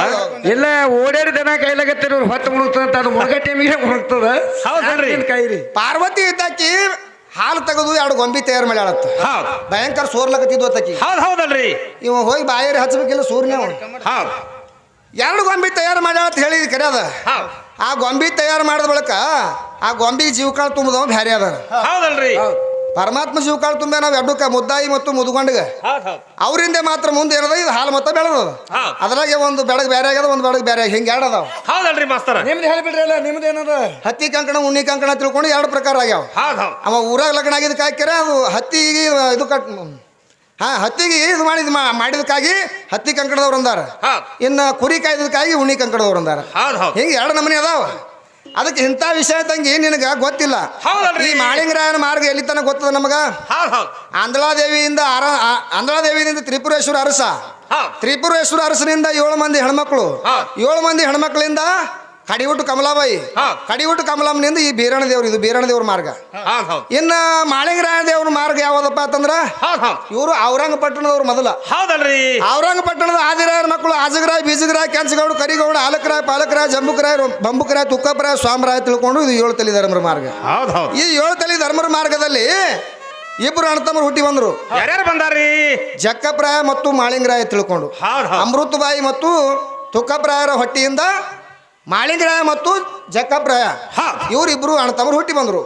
ಇಲ್ಲ ಓಡಾಡಿ ದನ ಕೈಲಾಗತ್ತಿರ ಹೊತ್ತು ಮುಳುಗ್ತದ ಅಂತ ಅದು ಮುಳುಗ ಟೈಮಿಗೆ ಮುಳುಗ್ತದ. ಹೌದಲ್ರಿ ಕೈರಿ ಪಾರ್ವತಿ ಇದ್ದಾಕಿ ಹಾಲು ತೆಗೆದು ಎರಡು ಗೊಂಬಿ ತಯಾರು ಮಾಡ್ಯಾಳತ್ತ ಹೌದ್. ಭಯಂಕರ ಸೋರ್ಲಕತ್ತಿದ್ವು ಆಕಿ ಹೌದ್ ಹೌದಲ್ರಿ. ಇವ ಹೋಗಿ ಬಾಯರಿ ಹಚ್ಬೇಕಿಲ್ಲ ಸೂರ್ಯ. ಹೌದ್. ಎರಡು ಗೊಂಬಿ ತಯಾರು ಮಾಡ್ಯಾಳ ಅಂತ ಹೇಳಿ ಕರೆಯದ. ಹೌದ್. ಆ ಗೊಂಬಿ ತಯಾರು ಮಾಡಿದ ಬಳಿಕ ಆ ಗೊಂಬಿ ಜೀವಕಾಳು ತುಂಬದವ ಬ್ಯಾರೆ ಅದ ಹೌದಲ್ರಿ. ಪರಮಾತ್ಮ ಶಿವಕಾಳ ತುಂಬ ನಾವು ಎಡ್ಡುಕ ಮುದ್ದಾಯಿ ಮತ್ತು ಮುದುಗೊಂಡಿಗೆ. ಹೌದ್ ಹೌದ್. ಅವರಿಂದ ಮಾತ್ರ ಮುಂದೆ ಏನದ? ಇದು ಹಾಲು ಮತ್ತ ಬೆಳದ. ಅದ್ರಾಗೆ ಒಂದು ಬೆಳಗ್ ಬೇರೆ ಆಗ್ಯದ ಒಂದು ಬೆಳಗ್ ಬೇರೆ ಹಿಂಗೆ ಎರಡು ಅದಾವ ಹೌದಲ್ರಿ ಮಾಸ್ತರ. ನಿಮ್ದು ಹೇಳ್ಬಿಡ್ರಿ ಅಲ್ಲ ನಿಮ್ದು ಏನದ? ಹತ್ತಿ ಕಂಕಣ ಉಣ್ಣಿ ಕಂಕಣ ತಿಳ್ಕೊಂಡು ಎರಡು ಪ್ರಕಾರ ಆಗ್ಯಾವ. ಹೌದ್ ಹೌದ್. ಅವ ಊರಾಗ ಲಗ್ನ ಆಗಿದ್ದಕ್ಕೆ ಹಾಕ್ಯಾರ ಅದು ಹತ್ತಿಗೆ ಇದು ಕಟ್ ಹಾ ಹತ್ತಿಗೆ ಇದು ಮಾಡಿದ ಮಾಡಿದಕ್ಕಾಗಿ ಹತ್ತಿ ಕಂಕಣದವ್ರು ಅಂದಾರ. ಇನ್ನು ಕುರಿ ಕಾಯ್ದಕ್ಕಾಗಿ ಉಣ್ಣಿ ಕಂಕಣದವ್ರು ಅಂದಾರ. ಹಿಂಗೆ ಎರಡು ನಮೂನಿ ಅದಾವ. ಅದಕ್ಕೆ ಇಂಥ ವಿಷಯ ತಂಗಿ ನಿನಗೆ ಗೊತ್ತಿಲ್ಲ. ಹೌದಲ್ರಿ? ಈ ಮಾಳಿಂಗರಾಯನ ಮಾರ್ಗ ಎಲ್ಲಿ ತನಕ ಗೊತ್ತದ ನಮಗ? ಆಂಧ್ರದೇವಿಯಿಂದ ಅರ ಆಂಧ್ರದೇವಿಯಿಂದ ತ್ರಿಪುರೇಶ್ವರ ಅರಸ. ತ್ರಿಪುರೇಶ್ವರ ಅರಸನಿಂದ ಏಳು ಮಂದಿ ಹೆಣ್ಮಕ್ಳು. ಏಳು ಮಂದಿ ಹೆಣ್ಮಕ್ಳಿಂದ ಕಡಿಗುಟ್ಟು ಕಮಲಾಬಾಯಿ. ಹಾ. ಕಡಿಗುಟ್ಟು ಕಮಲಮ್ಮನಿಂದ ಈ ಬೀರಣ ದೇವ್ರು ಇದು ಬೀರಣ ದೇವ್ರ ಮಾರ್ಗ. ಇನ್ನ ಮಾಳಿಂಗರಾಯ ದೇವ್ರ ಮಾರ್ಗ ಯಾವ್ದಪ್ಪ ಅಂತಂದ್ರ? ಇವರು ಔರಂಗಪಟ್ಟಣದವ್ರು ಮೊದಲ. ಹೌದಲ್ರಿ. ಔರಂಗಪಟ್ಟಣದ ಆದಿರಾಯರ ಮಕ್ಕಳು ಆಜಗರಾಯ್ ಬೀಜಗರಾಯ್ ಕೆಂಚಗೌಡ ಕರಿಗೌಡ ಆಲಕರಾಯ್ ಪಾಲಕರಾಯ್ ಜಂಬುಕರಾಯ್ ಬಂಬುಕರಾಯ್ ತುಕ್ಕಪರಾಯ್ ಸ್ವಾಮರಾಯ್ ತಿಳ್ಕೊಂಡು ಇದು ಏಳು ತಲೆ ಧರ್ಮರ ಮಾರ್ಗ. ಈ ಏಳು ತಲೆ ಧರ್ಮರ ಮಾರ್ಗದಲ್ಲಿ ಇಬ್ರು ಅಣ್ಣತಮ್ಮರು ಹುಟ್ಟಿ ಬಂದ್ರು. ಯಾರ್ಯಾರು ಬಂದಾರಿ? ಜಕ್ಕಪ್ರಾಯ ಮತ್ತು ಮಾಳಿಂಗರಾಯ ತಿಳ್ಕೊಂಡು. ಅಮೃತ ಬಾಯಿ ಅಮೃತಬಾಯಿ ಮತ್ತು ತುಕ್ಕಪ್ರಾಯರ ಹೊಟ್ಟಿಯಿಂದ ಮಾಳಿಂಗರಾಯ ಮತ್ತು ಜಕ್ಕಪ್ರಾಯ ಹೌದ್ ಇವರಿಬ್ರು ಅಣ್ಣ ತಮ್ಮ ಹುಟ್ಟಿ ಬಂದ್ರು.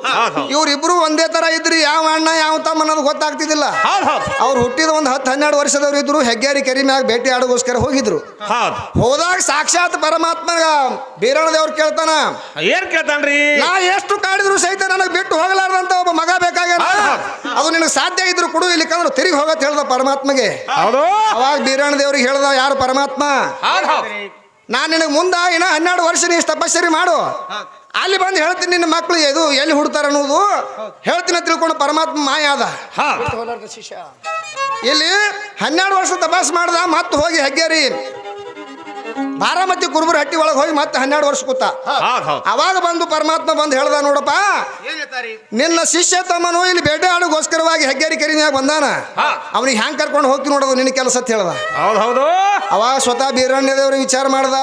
ಇವರಿಬ್ರು ಒಂದೇ ತರ ಇದ್ರಿ ಯಾವ ಅಣ್ಣ ಯಾವ ತಮ್ಮ ಅನ್ನೋದು ಗೊತ್ತಾಗ್ತಿದ್ದಿಲ್ಲ. ಅವ್ರು ಹುಟ್ಟಿದ ಒಂದು ಹತ್ತು ಹನ್ನೆರಡು ವರ್ಷದವ್ರು ಇದ್ರು ಹೆಗ್ಗೇರಿ ಕೆರಿ ಮ್ಯಾಗ ಭೇಟಿ ಆಡೋಗೋಸ್ಕರ ಹೋಗಿದ್ರು. ಹೌದ್. ಹೋದಾಗ ಸಾಕ್ಷಾತ್ ಪರಮಾತ್ಮ ಬೀರಣ ದೇವ್ರು ಕೇಳ್ತಾನ ಏನ್ ಕೇಳ್ತಾನ್ರಿ? ನಾ ಎಷ್ಟು ಕಾಡಿದ್ರು ಸಹಿತ ನನಗೆ ಬಿಟ್ಟು ಹೋಗಲಾರ್ದಂತ ಒಬ್ಬ ಮಗ ಬೇಕಾಗ್ಯಾನ? ಅದು ನಿನಗೆ ಸಾಧ್ಯ ಇದ್ರು ಕೊಡು ಇಲ್ಲಿಕಂದ್ರೆ ತಿರುಗಿ ಹೋಗತ್ ಹೇಳ್ದ ಪರಮಾತ್ಮಗೆ. ಅವಾಗ ಬೀರಣ ದೇವ್ರಿಗೆ ಹೇಳ್ದ ಯಾರು ಪರಮಾತ್ಮ? ನಾನು ನಿನಗೆ ಮುಂದೆ ಇನ್ನ ಹನ್ನೆರಡು ವರ್ಷ ನೀ ತಪಸ್ಸರಿ ಮಾಡು. ಅಲ್ಲಿ ಬಂದು ಹೇಳ್ತೀನಿ ನಿನ್ನ ಮಕ್ಕಳು ಇದು ಎಲ್ಲಿ ಹುಡ್ತಾರ ಅನ್ನೋದು. ಹೇಳ್ತೀನಿ ತಿಳ್ಕೊಂಡು ಪರಮಾತ್ಮ ಮಾಯ ಅದ ಇಲ್ಲಿ ಹನ್ನೆರಡು ವರ್ಷ ತಪಾಸ್ ಮಾಡ್ದ ಮತ್ತೆ ಹೋಗಿ ಹೆಗ್ಗೇರಿ. ಬಾರಾಮತಿ ಕುರುಬರ ಹಟ್ಟಿ ಒಳಗೆ ಹೋಗಿ ಮತ್ತೆ ಹನ್ನೆರಡು ವರ್ಷ ಕೂತ. ಹೌದ್ ಹೌದ್. ಅವಾಗ ಬಂದು ಪರಮಾತ್ಮ ಬಂದು ಹೇಳ್ದ ನೋಡಪ್ಪ. ನಿನ್ನ ಶಿಷ್ಯ ತಮ್ಮನು ಇಲ್ಲಿ ಬೇಟೆ ಆಡೋಗೋಸ್ಕರವಾಗಿ ಹೆಗ್ಗೇರಿ ಕೆರಿನ್ಯಾಗ ಬಂದಾನ. ಹಾ. ಅವನಿಗೆ ಹ್ಯಾಂಗ್ ಕರ್ಕೊಂಡು ಹೋಗ್ತಿ ನೋಡೋದು ನಿನ್ನ ಕೆಲಸ ಅಂತ ಹೇಳ್ದ. ಹೌದ್ ಹೌದು. ಅವಾಗ ಸ್ವತಃ ಬೀರಣ್ಯ ದೇವ್ರ ವಿಚಾರ ಮಾಡ್ದ.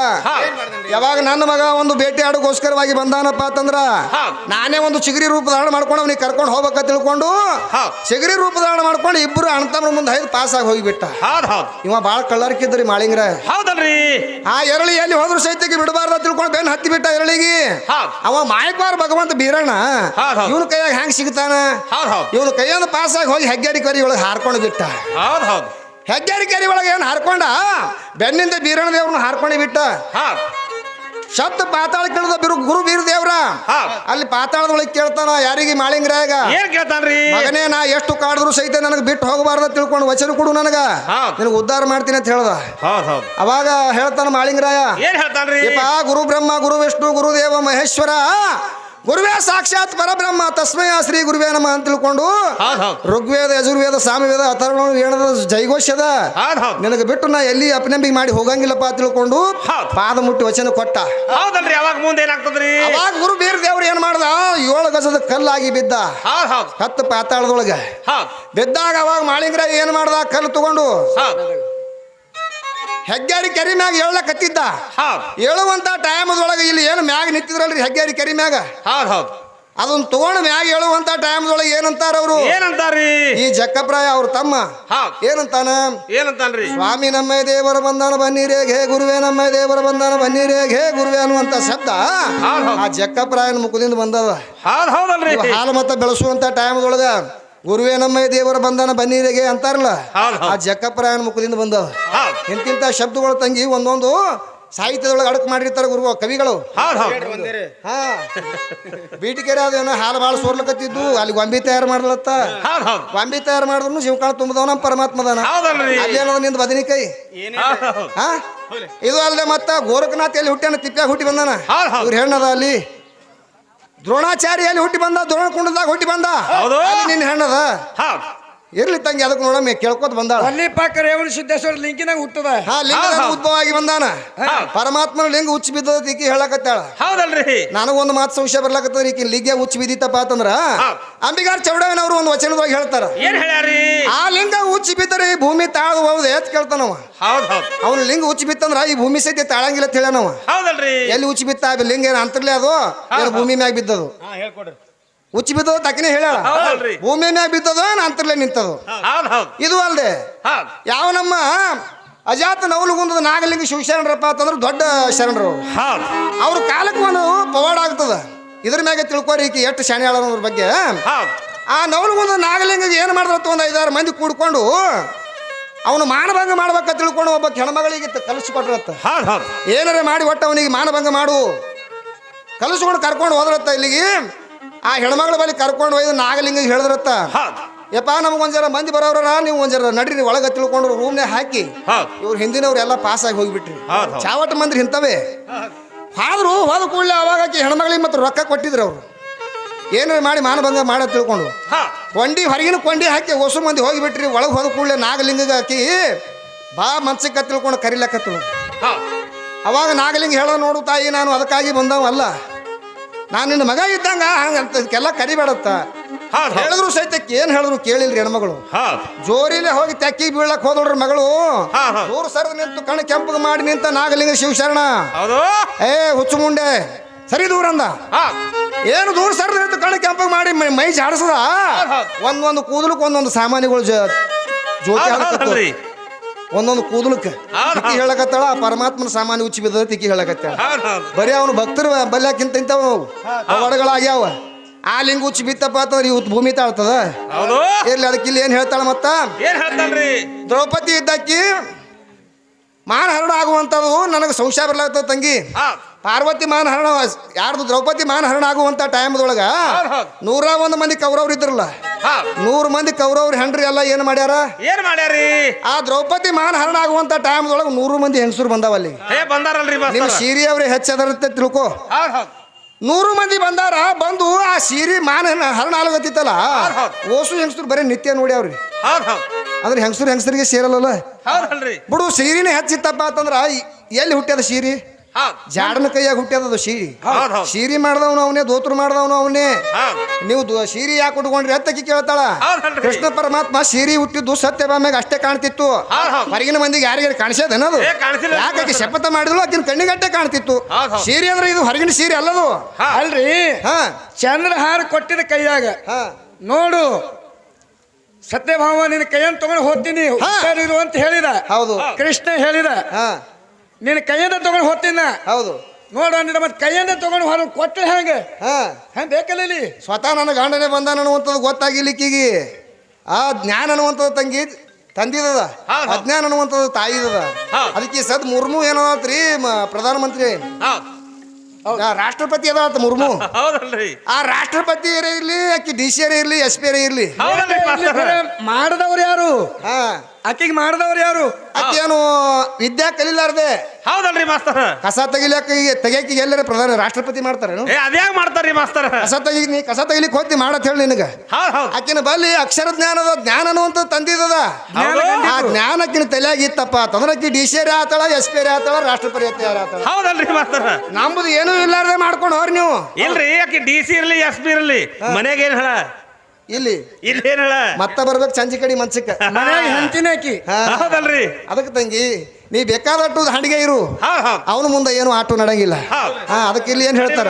ಯಾವಾಗ ನನ್ನ ಮಗ ಒಂದು ಭೇಟಿ ಆಡೋಗೋಸ್ಕರವಾಗಿ ಬಂದಾನಪ್ಪ ಅಂತಂದ್ರ ಹಾ. ನಾನೇ ಒಂದು ಚಿಗರಿ ರೂಪ ಧಾರಣ ಮಾಡ್ಕೊಂಡು ಅವನಿಗೆ ಕರ್ಕೊಂಡು ಹೋಗ್ಬೇಕ ತಿಳ್ಕೊಂಡು ಹಾ. ಚಿಗರಿ ರೂಪ ಧಾರಣ ಮಾಡ್ಕೊಂಡು ಇಬ್ಬರು ಅಣ್ಣ ಮುಂದೆ ಐದು ಪಾಸ್ ಆಗಿ ಹೋಗಿಬಿಟ್ಟ. ಹೌದ್ ಹೌದ್. ಇವ ಬಾಳ ಕಳ್ಳರ್ಕಿದ್ರಿ ಮಾಳಿಂಗ್ರ. ಹೌದಲ್ರಿ ಹೌದಲ್ರಿ. ಆ ಎರಳಿ ಎಲ್ಲಿ ಹೋದ್ರು ಸಹಿತಕ್ಕೆ ಬಿಡಬಾರ್ದ ತಿಳ್ಕೊಂಡು ಬೆನ್ ಹತ್ತಿ ಬಿಟ್ಟ ಎರಳಿಗೆ. ಅವ ಮಾಯಕ್ವಾರ ಭಗವಂತ ಬೀರಣ್ಣ. ಇವನು ಕೈಯಾಗ ಹೆಂಗ್ ಸಿಗ್ತಾನ? ಇವನ ಕೈಯನ್ನು ಪಾಸ್ ಆಗಿ ಹೋಗಿ ಹೆಗ್ಗೆರಿ ಕರಿ ಒಳಗೆ ಹಾರ್ಕೊಂಡು ಬಿಟ್ಟ. ಹೌದು ಹೌದು. ಹೆಗ್ಗಾರಿ ಕರಿ ಒಳಗೆ ಏನು ಹಾರ್ಕೊಂಡ? ಬೆನ್ನಿಂದ ಬೀರಣ್ಣ ದೇವ್ರನ್ನ ಹಾರ್ಕೊಂಡು ಬಿಟ್ಟ. ಶಬ್ದ ಪಾತಾಳ ಕೇಳಿದ ಬಿರು ಗುರು ಬೀರ ದೇವ್ರ ಹೌದ್. ಅಲ್ಲಿ ಪಾತಾಳದೊಳಗೆ ಕೇಳ್ತಾನ ಯಾರಿಗೆ ಮಾಳಿಂಗ್ರಾಗ ಏನ್ ಕೇಳ್ತಾನ್ರಿ? ಮಗನೇ ನಾ ಎಷ್ಟು ಕಾಡಿದ್ರು ಸಹಿತ ನನಗೆ ಬಿಟ್ಟು ಹೋಗಬಾರ್ದ ತಿಳ್ಕೊಂಡು ವಚನ ಕೊಡು ನನಗ. ನಿನಗೆ ಉದ್ಧಾರ ಮಾಡ್ತೀನಿ ಅಂತ ಹೇಳ್ದ. ಅವಾಗ ಹೇಳ್ತಾನ ಮಾಳಿಂಗ್ರಾಯ ಏನ್ ಹೇಳ್ತಾನ್ರಿ? ಗುರು ಬ್ರಹ್ಮ ಗುರು ವಿಷ್ಣು ಗುರುದೇವ ಮಹೇಶ್ವರ ಗುರುವೇ ಸಾಕ್ಷಾತ್ ಪರಬ್ರಹ್ಮ ತಸ್ಮಯ ಶ್ರೀ ಗುರುವೇ ನಮ ಅಂತ ತಿಳ್ಕೊಂಡು ಋಗ್ವೇದ ಯಜುರ್ವೇದ ಸಾಮವೇದ ಅಥರ್ವಣ ಏನದ ಹೌದ್ ನಿನಗೆ ಬಿಟ್ಟು ನಾ ಎಲ್ಲಿ ಅಪನಂಬಿಕೆ ಮಾಡಿ ಹೋಗಂಗಿಲ್ಲಪ್ಪ ತಿಳ್ಕೊಂಡು. ಪಾದ ಮುಟ್ಟಿ ವಚನ ಕೊಟ್ಟ. ಹೌದಲ್ರಿ ಅವಾಗ ಮುಂದೆ ಏನಾಗ್ತದ್ರಿ? ಅವಾಗ ಗುರು ಬೀರ್ ದೇವ್ರು ಏನ್ ಮಾಡ್ದ? ಏಳು ಗಜದ ಕಲ್ಲಾಗಿ ಬಿದ್ದ. ಹತ್ತು ಪಾತಾಳದೊಳಗೆ. ಬಿದ್ದಾಗ ಅವಾಗ ಮಾಳಿಂಗ್ರ ಏನ್ ಮಾಡ್ದ? ಕಲ್ಲು ತಗೊಂಡು ಹೆಗ್ಗಾರಿ ಕೆರಿ ಮ್ಯಾಗ ಹೇಳಕತ್ತಿದ್ದ ಹೌದು. ಹೇಳುವಂತ ಟೈಮ್ ಟೈಮದೊಳಗೆ ಇಲ್ಲಿ ಏನು ಮ್ಯಾಗ ನಿಂತಿದ್ರಲ್ರಿ ಹೆಗ್ಗಾರಿ ಕೆರಿ ಮ್ಯಾಗ? ಹೌದು ಹೌದು. ಅದನ್ನ ತಗೊಂಡು ಮ್ಯಾಗ ಹೇಳುವಂತ ಟೈಮ್ದೊಳಗೆ ಏನಂತಾರ ಅವರು? ಏನಂತಾರಿ ಈ ಜಕ್ಕಪ್ರಾಯ ಅವ್ರ ತಮ್ಮ. ಏನಂತಾನ? ಏನಂತಾನ್ರಿ? ಸ್ವಾಮಿ ನಮ್ಮ ದೇವರ ಬಂಧನ ಬನ್ನಿರೇ ಘೇ ಗುರುವೇ ನಮ್ಮ ದೇವರ ಬಂಧನ ಬನ್ನಿರೇ ಘೇ ಗುರುವೇ ಅನ್ನುವಂತ ಶಬ್ದ ಆ? ಜಕ್ಕಪ್ರಾಯನ ಮುಖದಿಂದ ಬಂದದ. ಹಾಲು ಮತ್ತ ಬೆಳೆಸುವಂತ ಟೈಮ್ದೊಳಗ ಗುರುವೇ ನಮ್ಮ ದೇವರ ಬಂಧನ ಬನ್ನೀರಿಗೆ ಅಂತಾರಲ್ಲ? ಆ ಜಕ್ಕಪ್ರಾಯಣ ಜಕ್ಕಪ್ರಾಯನ ಮುಖದಿಂದ ಬಂದ ಇಂತಿಂತ ಶಬ್ದಗಳು ತಂಗಿ ಒಂದೊಂದು ಸಾಹಿತ್ಯದೊಳಗೆ ಅಡಕ್ ಮಾಡಿರ್ತಾರೆ ಗುರು ಕವಿಗಳು. ಹೌದ್ ಹೌದ್. ಹಾ. ಬೀಟಿಕೆರೆ ಅದೇನೋ ಹಾಲು ಭಾಳ ಸೋರ್ಲಕತ್ತಿದ್ದು ಅಲ್ಲಿ ಗೊಂಬಿ ತಯಾರು ಮಾಡ್ಲತ್ತ. ಹೌದ್ ಹೌದ್. ಗೊಂಬಿ ತಯಾರು ಮಾಡಿದ್ರು ಜೀವಕಾಳ ತುಂಬದವ ನಮ್ಮ ಪರಮಾತ್ಮದನ. ಅದೇನೋ ನಿಂದ ಬದನಿಕಾಯಿ ಹೌದ್ ಹಾ? ಇದು ಅಲ್ಲದೆ ಮತ್ತ ಗೋರಕನಾಥ ಎಲ್ಲಿ ಹುಟ್ಟ್ಯಾನ ತಿಪ್ಪ್ಯಾಗ ಹುಟ್ಟಿ ಬಂದಾನ. ಇವ್ರು ಹೆಣ್ಣದ ಅಲ್ಲಿ. ದ್ರೋಣಾಚಾರ್ಯ ಎಲ್ಲಿ ಹುಟ್ಟಿ ಬಂದ? ದ್ರೋಣ ಕುಂಡದಾಗ ಹುಟ್ಟಿ ಬಂದ? ಹೌದು. ನಿನ್ನ ಹೆಣ್ಣದ? ಹೌದ್ ಇರ್ಲಿ ತಂಗಿ ಅದಕ್ಕೆ ನೋಡಮ್ಮ ಕೇಳ್ಕೊತ ಬಂದಾಳ. ಅಲ್ಲಿ ಪಾಕ ರೇವಣ ಸಿದ್ದೇಶ್ವರ ಲಿಂಕಿನಾಗ ಹುಟ್ಟದ. ಹಾ ಲಿಂಗ ಉದ್ಭವವಾಗಿ ಹೌದ್. ಉದ್ಭವ ಆಗಿ ಬಂದಾನ ಪರಮಾತ್ಮ ಪರಮಾತ್ಮನ ಲಿಂಗ ಉಚ್ಚ ಬಿದ್ದದ ಈಕಿ ಹೇಳಕತ್ತಾಳ. ಹೌದಲ್ರಿ. ನನಗೊಂದು ಮಾತು ಸಂಶಯ ಬರ್ಲಕತ್ತದ ಈಕಿ ಲಿಂಗ ಉಚ್ಚ ಬಿದ್ದಿತ್ತಪ್ಪ ಅಂತಂದ್ರ ಅಂಬಿಗಾರ ಚೌಡವನವರು ಒಂದು ವಚನದೊಳಗೆ ಹೇಳ್ತಾರ. ಏನ್ ಹೇಳ್ಯಾರಿ? ಆ ಲಿಂಗ ಹುಚ್ಚ ಬಿದ್ದರೆ ಈ ಭೂಮಿ ತಾಳದ ಹೌದು ಎತ್ ಕೇಳ್ತಾನವ. ಹೌದ್ ಹೌದ್. ಅವನ ಲಿಂಗ ಹುಚ್ಚ ಬಿತ್ತಂದ್ರ ಈ ಭೂಮಿ ಸಹಿತ ತಾಳಂಗಿಲ್ಲ ಅಂತ ಹೇಳ್ಯಾನವ ಹೌದಲ್ರಿ. ಎಲ್ಲಿ ಹುಚ್ಚ ಬಿತ್ತ ಆ ಲಿಂಗ ಏನ್ ಅಂತರ್ಲೆ ಅದು? ಭೂಮಿ ಮ್ಯಾಗ ಬಿದ್ದದು? ಉಚ್ಚಿ ಬಿದ್ದದ ತಕ್ಕನೆ ಹೇಳ ಹೌದಲ್ರಿ. ಭೂಮಿ ಮ್ಯಾಗ ಬಿದ್ದದ ಅಂತರ್ಲೆ ನಿಂತದು. ಹೌದ್ ಹೌದ್. ಇದು ಅಲ್ದೆ. ಹೌದ್. ಯಾವ ನಮ್ಮ ಅಜಾತ ನವಲುಗುಂದದ ನಾಗಲಿಂಗ ಶಿವಶರಣರಪ್ಪ ಅಂತಂದ್ರೆ ದೊಡ್ಡ ಶರಣರು ಹೌದು. ಅವ್ರ ಕಾಲಕ್ಕೆ ಒಂದು ಪವಾಡ ಆಗ್ತದ. ಇದ್ರ ಮ್ಯಾಗ ತಿಳ್ಕೊರಿ ಈಕಿ ಎಷ್ಟು ಶಾಣೆ ಅನ್ನೋದ್ರ ಬಗ್ಗೆ. ಹೌದ್. ಆ ನವಲುಗುಂದ ನಾಗಲಿಂಗ ಏನು ಮಾಡಿದ್ರತ್ತ ಒಂದು ಐದಾರು ಮಂದಿ ಕೂಡ್ಕೊಂಡು ಅವನು ಮಾನಭಂಗ ಮಾಡ್ಬೇಕ ತಿಳ್ಕೊಂಡು ಒಬ್ಬ ಕೆಣಮಗಳಿಗೆ ಕಲಿಸ್ಕೊಟ್ರತ್ತ. ಹೌದು ಹೌದು. ಏನಾರ ಮಾಡಿ ಒಟ್ಟು ಅವನಿಗೆ ಮಾನಭಂಗ ಮಾಡು. ಕಲಿಸ್ಕೊಂಡು ಕರ್ಕೊಂಡು ಹೋದ್ರತ್ತ ಇಲ್ಲಿಗೆ. ಆ ಹೆಣ್ಮಗಳ ಬಳಿ ಕರ್ಕೊಂಡು ಹೋಗಿ ನಾಗಲಿಂಗ ಹೇಳಿದ್ರತ್ತ. ಯಪ್ಪ ನಮಗೊಂದು ಜರ ಮಂದಿ ಬರೋರ ನೀವು ಒಂದು ಜರ ನಡ್ರಿ ಒಳಗೆ ತಿಳ್ಕೊಂಡ್ರು ರೂಮ್ನೇ ಹಾಕಿ. ಇವ್ರು ಹಿಂದಿನವ್ರು ಎಲ್ಲ ಪಾಸ್ ಆಗಿ ಹೋಗಿಬಿಟ್ರಿ. ಚಾವಟ ಮಂದಿ ಇಂಥವೇ. ಆದ್ರೂ ಹೋದ ಕೂಡಲೇ ಅವಾಗ ಹೆಣ್ಮಗಳಿಗೆ ಮತ್ತು ರೊಕ್ಕ ಕೊಟ್ಟಿದ್ರು ಅವರು. ಏನಾರ ಮಾಡಿ ಮಾನಭಂಗ ಮಾಡ ತಿಳ್ಕೊಂಡು. ಕೊಂಡಿ ಹೊರಗಿನ ಕೊಂಡಿ ಹಾಕಿ ಹೊಸ ಮಂದಿ ಹೋಗಿಬಿಟ್ರಿ ಒಳಗೆ ಹೋದ ಕೂಡಲೇ ನಾಗಲಿಂಗಗೆ ಹಾಕಿ ಬಾ ಮನ್ಸಿಗೆ ತಿಳ್ಕೊಂಡು ಕರಿಲಕ್ಕ ಅವಾಗ ನಾಗಲಿಂಗ ಹೇಳೋ ನೋಡು ತಾಯಿ ನಾನು ಅದಕ್ಕಾಗಿ ಬಂದವ ಅಲ್ಲ ನಾನು ನಿನ್ನ ಮಗ ಇದ್ದಂಗ ಹಂಗಂತ ಇದಕ್ಕೆಲ್ಲ ಕರಿಬೇಡತ್ತ. ಹೌದ್ ಹೌದು ಹೇಳಿದ್ರು ಸಹಿತ ಏನು ಹೇಳಿದ್ರು ಕೇಳಿಲ್ರಿ ಹೆಣ್ಮಗಳು. ಹೌದು ಜೋರಿಲೆ ಹೋಗಿ ತೆಕ್ಕಿ ಬೀಳಕ್ ಹೋದಳ್ರಿ ಮಗಳು. ಜೋರು ಹಾ. ದೂರ ಸರಿದು ನಿಂತು ಕಣ್ಣು ಕೆಂಪಗೆ ಮಾಡಿ ನಿಂತ ನಾಗಲಿಂಗ ಶಿವಶರಣ. ಹೌದು. ಏ ಹುಚ್ಚು ಮುಂಡೆ ಸರಿ ದೂರ ಅಂದ. ಹೌದ್ ಏನು ದೂರ ಸರಿದು ನಿಂತು ಕಣ್ಣು ಕೆಂಪಗೆ ಮಾಡಿ ಮೈ- ಮೈ ಜಾಡಿಸದ ಹೌದು ಒಂದೊಂದು ಕೂದಲಕ್ಕೆ ಒಂದೊಂದು ಸಾಮಾನ್ಯಗಳು ಜೋತಿ ಹೌದ್ ಒಂದೊಂದು ಕೂದಲಕ್ಕೆ. ಹೇಳಕತ್ತಾಳ ಪರಮಾತ್ಮನ ಸಾಮಾನ್ಯ ಉಚ್ಚಿ ಬಿದ್ದ ತಿಕ್ಕಿ ಹೇಳಕತ್ತಾಳ. ಬರೀ ಅವನು ಭಕ್ತರು ಬಲ್ಯಾಕಿಂತ ಇಂಥವು ಪವಾಡಗಳಾಗ್ಯಾವ ಆ ಲಿಂಗ ಉಚ್ಚಿ ಬಿತ್ತಪ್ಪ ಅಂತಂದ್ರೆ ಇವತ್ತು ಭೂಮಿ ತಾಳ್ತದ? ಇರ್ಲಿ ಅದಕ್ಕೆ ಇಲ್ಲಿ ಏನು ಹೇಳ್ತಾಳ ಮತ್ತ? ದ್ರೌಪದಿ ಇದ್ದಕ್ಕಿ ಮಾನಹರಣ ಆಗುವಂಥದ್ದು ನನಗೆ ಸಂಶಯ ಬರ್ಲಾಗ್ತದ ತಂಗಿ. ಪಾರ್ವತಿ ಪಾರ್ವತಿ ಮಾನಹರಣ ಯಾರ್ದು ದ್ರೌಪದಿ ಮಾನಹರಣ ಆಗುವಂಥ ಟೈಮ್ದೊಳಗ ನೂರ ಒಂದು ಮಂದಿ ಕೌರವ್ರು ಇದ್ರಲ್ಲ. ನೂರು ಮಂದಿ ಕೌರವ್ರ ಹೆಂಡ್ರಿ ಎಲ್ಲ ಏನು ಮಾಡ್ಯಾರ? ಏನ್ ಮಾಡ್ಯಾರಿ? ಆ ದ್ರೌಪದಿ ಮಾನ ಹರಣ ಆಗುವಂತ ಟೈಮ್ ಒಳಗೆ ನೂರು ಮಂದಿ ಹೆಂಗಸರು ಬಂದಾವ ಅಲ್ಲಿ ಬಂದಾರಲ್ರಿ ನಿಮ್ಮ ಸೀರೆ ಅವ್ರೆ ಹೆಚ್ಚದರಂತೆ ತಿಳ್ಕೊ. ನೂರು ಮಂದಿ ಬಂದಾರ ಬಂದು ಆ ಸೀರೆ ಮಾನ ಹರಣ ಆಗತ್ತಿತ್ತಲ್ಲ. ಓಸು ಹೆಂಗಸರು ಬರೀ ನಿತ್ಯ ನೋಡ್ಯಾವ್ರಿ. ಅವ್ರಿ ಅಂದ್ರೆ ಹೆಂಗಸರು ಹೆಂಗಸರಿಗೆ ಸೇರಲ್ಲ ಬಿಡು ಸೀರಿನೇ ಹೆಚ್ಚಿತ್ತಪ್ಪ ಅಂತಂದ್ರ ಎಲ್ಲಿ ಹುಟ್ಟ್ಯದ ಸೀರಿ? ಜಾಡನ ಕೈಯಾಗ ಹುಟ್ಟ್ಯದ ಸೀರಿ ಶೀರಿ ಸೀರಿ ಮಾಡ್ದವನು ಅವನೇ ದೋತ್ರ ಮಾಡ್ದವನು ಅವನೇ. ನೀವು ದು- ಸೀರಿ ಯಾಕೆ ಉಟ್ಕೊಂಡ್ರಿ ಅತ್ತಕ್ಕೆ ಕೇಳ್ತಾಳ. ಕೃಷ್ಣ ಪರಮಾತ್ಮ ಸೀರಿ ಹುಟ್ಟಿದ್ದು ಸತ್ಯಭಾಮ್ಯಾಗ ಅಷ್ಟೇ ಕಾಣ್ತಿತ್ತು. ಹೊರಗಿನ ಮಂದಿಗೆ ಯಾರಿಗಾರು ಕಾಣಿಸೋದೇನದು ಏ, ಕಾಣಿಸಿಲ್ಲ. ಯಾಕೆ ಶಪಥ ಮಾಡಿದ್ರು ಅದನ್ನ ಕಣ್ಣಿಗಟ್ಟೆ ಕಾಣ್ತಿತ್ತು. ಸೀರಿ ಅಂದ್ರೆ ಇದು ಹೊರಗಿನ ಸೀರೆ ಅಲ್ಲದು. ಅಲ್ರಿ? ಚಂದ್ರ ಚಂದ್ರಹಾರ ಕೊಟ್ಟಿದ ಕೈಯಾಗ. ಹಾ. ನೋಡು ಸತ್ಯಭಾಮ ನಿನ್ನ ಕೈಯನ್ನು ತಗೊಂಡು ಹೋಗ್ತೀನಿ ಅಂತ ಹೇಳಿದ. ಹೌದು. ಕೃಷ್ಣ ಹೇಳಿದ. ಹಾ. ನಿನ್ನ ಕೈಯಿಂದ ತಗೊಂಡು ಹೋಗ್ತೀನ ಹೌದು. ನೋಡ ನಿನ್ನ ಮತ್ತೆ ಕೈಯಿಂದ ತಗೊಂಡು ಹೊರ ಕೊಟ್ಟರೆ ಹೆಂಗೆ? ಹಾ. ಹೆಂಗೆ ಬೇಕಲ್ಲ ಇಲ್ಲಿ? ಸ್ವತಃ ನನ್ನ ಗಂಡನೇ ಬಂದ ಅನ್ನುವಂಥದ್ದು ಗೊತ್ತಾಗಿಲಿಕ್ಕಿಗಿ. ಆ ಜ್ಞಾನ ಅನ್ನುವಂಥದ್ದು ತಂಗಿ ತಂದಿದದ. ಅಜ್ಞಾನ ಅನ್ನುವಂಥದ್ದು ತಾಯಿದದ. ಅದಕ್ಕೆ ಸದ್ ಮುರ್ಮು ಏನಾದ್ರಿ ಪ್ರಧಾನಮಂತ್ರಿ? ರಾಷ್ಟ್ರಪತಿ ಅದ ರಾಷ್ಟ್ರಪತಿ ಅದಾವತ್ತ ಮುರ್ಮು. ಹೌದಲ್ರಿ. ಆ ರಾಷ್ಟ್ರಪತಿ ಇರಲಿ ಆಕಿ ಡಿ ಸಿ ಇರಲಿ ಎಸ್ ಪಿ ಇರಲಿ. ಮಾಡಿದವ್ರು ಯಾರು? ಹಾ. ಆಕಿಗೆ ಮಾಡಿದವ್ರು ಯಾರು? ಏನು ವಿದ್ಯಾ ಕಲಿಲಾರ್ದೆ. ಹೌದಲ್ರಿ ಮಾಸ್ತರ? ಕಸ ತೆಗಿಲಕ್ಕ ತೆಗಿಯಕ್ಕೆ ಎಲ್ಲರ ಪ್ರಧಾನ ರಾಷ್ಟ್ರಪತಿ ಮಾಡ್ತಾರೆ ಏ ಅದ್ಯಾಗ ಮಾಡ್ತಾರ್ರಿ ಮಾಸ್ತರ? ಕಸ ತೆಗಿ ನೀ ಕಸ ತೆಗಿಲಿಕ್ಕೆ ಹೋಗ್ತಿ ಮಾಡತ್ ಹೇಳಿ ನಿನಗ. ಹೌದ್ ಹೌದ್. ಆಕಿನ ಬಲ್ಲಿ ಅಕ್ಷರ ಜ್ಞಾನದ ಜ್ಞಾನ ಅಂತ ತಂದಿದದ ಹೌದು. ಆ ಜ್ಞಾನಕ್ಕಿನ ತಲೆಯಾಗ ಇತ್ತಪ್ಪ ಅಂತಂದ್ರೆ ಆಕಿ ಡಿ ಸಿ ಆತಳ ಎಸ್ ಪಿ ಆತಳ ರಾಷ್ಟ್ರಪತಿ ಆತಾಳ. ಹೌದಲ್ರಿ ಮಾಸ್ತರ. ನಮ್ದು ಏನೂ ಇಲ್ಲಾರ್ದೆ ಮಾಡ್ಕೊಂಡು ಹೋರಿ ನೀವು. ಇಲ್ರಿ ಆಕಿ ಡಿ ಸಿ ಇರ್ಲಿ ಎಸ್ ಪಿ ಇರ್ಲಿ. ಮನೆಗೆ ಏನ್ ಹೇಳ? ಇಲ್ಲಿ. ಇಲ್ಲಿ ಏನ್ ಹೇಳ ಮತ್ತ ಬರ್ಬೇಕು ಸಂಜೆ ಕಡಿ ಮನ್ಸಕ್ಕ ಮನೆಯಾಗ ಹೆಂಡ್ತಿನೇ ಆಕಿ ಹೌದಲ್ರಿ. ಅದಕ್ಕೆ ತಂಗಿ ನೀ ಬೇಕಾದಟ್ಟು ಹಂಡಿಗೆ ಇರು. ಅವನ ಮುಂದೆ ಏನು ಆಟೋ ನಡಂಗಿಲ್ಲ. ಹಾ ಅದಕ್ಕೆ ಇಲ್ಲಿ ಏನ್ ಹೇಳ್ತಾರ?